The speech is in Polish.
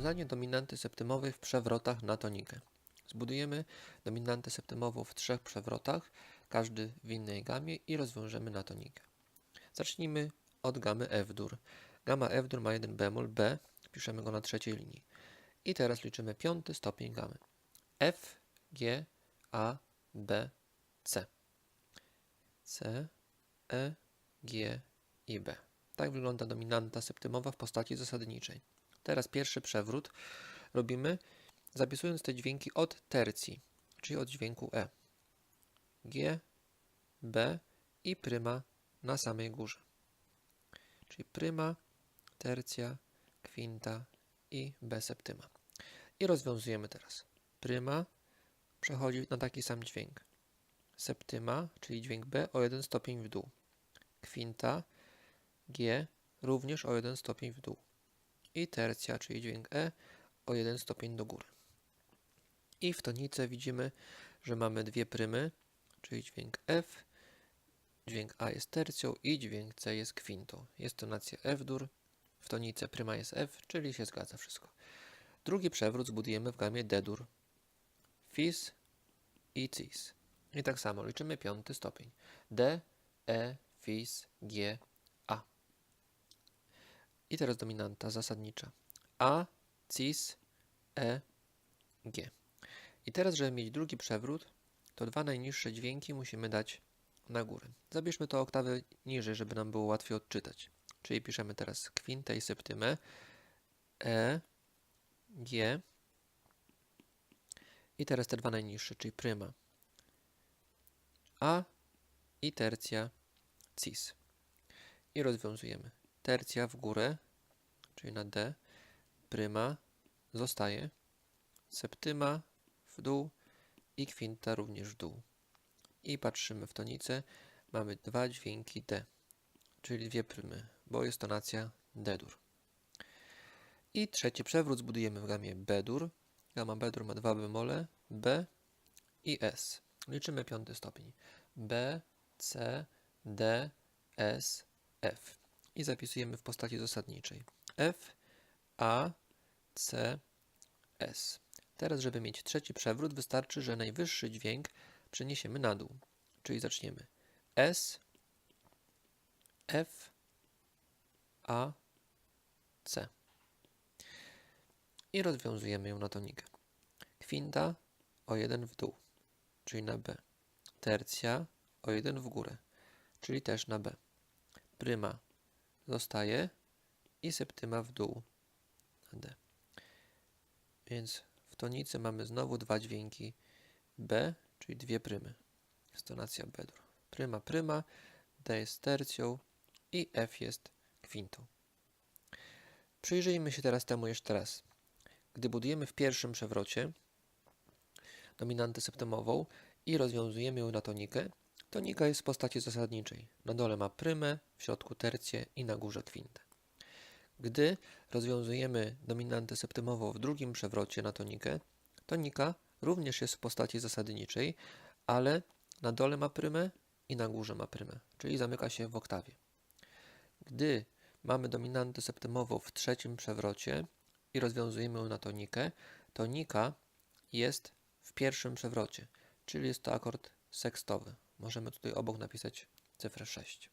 Rozwiązanie dominanty septymowej w przewrotach na tonikę. Zbudujemy dominantę septymową w trzech przewrotach, każdy w innej gamie i rozwiążemy na tonikę. Zacznijmy od gamy F-dur. Gama F-dur ma jeden bemol B, piszemy go na trzeciej linii. I teraz liczymy piąty stopień gamy. F, G, A, B, C. C, E, G i B. Tak wygląda dominanta septymowa w postaci zasadniczej. Teraz pierwszy przewrót robimy zapisując te dźwięki od tercji, czyli od dźwięku E. G, B i pryma na samej górze. Czyli pryma, tercja, kwinta i B septyma. I rozwiązujemy teraz. Pryma przechodzi na taki sam dźwięk. Septyma, czyli dźwięk B o jeden stopień w dół. Kwinta, G również o jeden stopień w dół. I tercja, czyli dźwięk E o jeden stopień do góry. I w tonice widzimy, że mamy dwie prymy, czyli dźwięk F, dźwięk A jest tercją i dźwięk C jest kwintą. Jest tonacja F-dur, w tonice pryma jest F, czyli się zgadza wszystko. Drugi przewrót zbudujemy w gamie D-dur, Fis i Cis. I tak samo liczymy piąty stopień. D, E, Fis, G. I teraz dominanta zasadnicza. A, Cis, E, G. I teraz, żeby mieć drugi przewrót, to dwa najniższe dźwięki musimy dać na górę. Zabierzmy to oktawy niżej, żeby nam było łatwiej odczytać. Czyli piszemy teraz kwintę i septymę. E, G. I teraz te dwa najniższe, czyli pryma. A i tercja cis. I rozwiązujemy. Tercja w górę, czyli na D. Pryma zostaje. Septyma w dół i kwinta również w dół. I patrzymy w tonicę. Mamy dwa dźwięki D, czyli dwie prymy, bo jest tonacja D-dur. I trzeci przewrót zbudujemy w gamie B-dur. Gama B-dur ma dwa bemole, B i S. Liczymy piąty stopień. B, C, D, S, F. I zapisujemy w postaci zasadniczej. F, A, C, S. Teraz, żeby mieć trzeci przewrót, wystarczy, że najwyższy dźwięk przeniesiemy na dół. Czyli zaczniemy S, F, A, C. I rozwiązujemy ją na tonikę. Kwinta o jeden w dół, czyli na B. Tercja o jeden w górę, czyli też na B. Pryma zostaje i septyma w dół na D. Więc w tonicy mamy znowu dwa dźwięki B, czyli dwie prymy. Jest tonacja B-dur. Pryma, pryma, D jest tercją i F jest kwintą. Przyjrzyjmy się teraz temu jeszcze raz. Gdy budujemy w pierwszym przewrocie dominantę septymową i rozwiązujemy ją na tonikę, tonika jest w postaci zasadniczej. Na dole ma prymę, w środku tercję i na górze kwintę. Gdy rozwiązujemy dominantę septymową w drugim przewrocie na tonikę, tonika również jest w postaci zasadniczej, ale na dole ma prymę i na górze ma prymę, czyli zamyka się w oktawie. Gdy mamy dominantę septymową w trzecim przewrocie i rozwiązujemy ją na tonikę, tonika jest w pierwszym przewrocie, czyli jest to akord sekstowy. Możemy tutaj obok napisać cyfrę 6.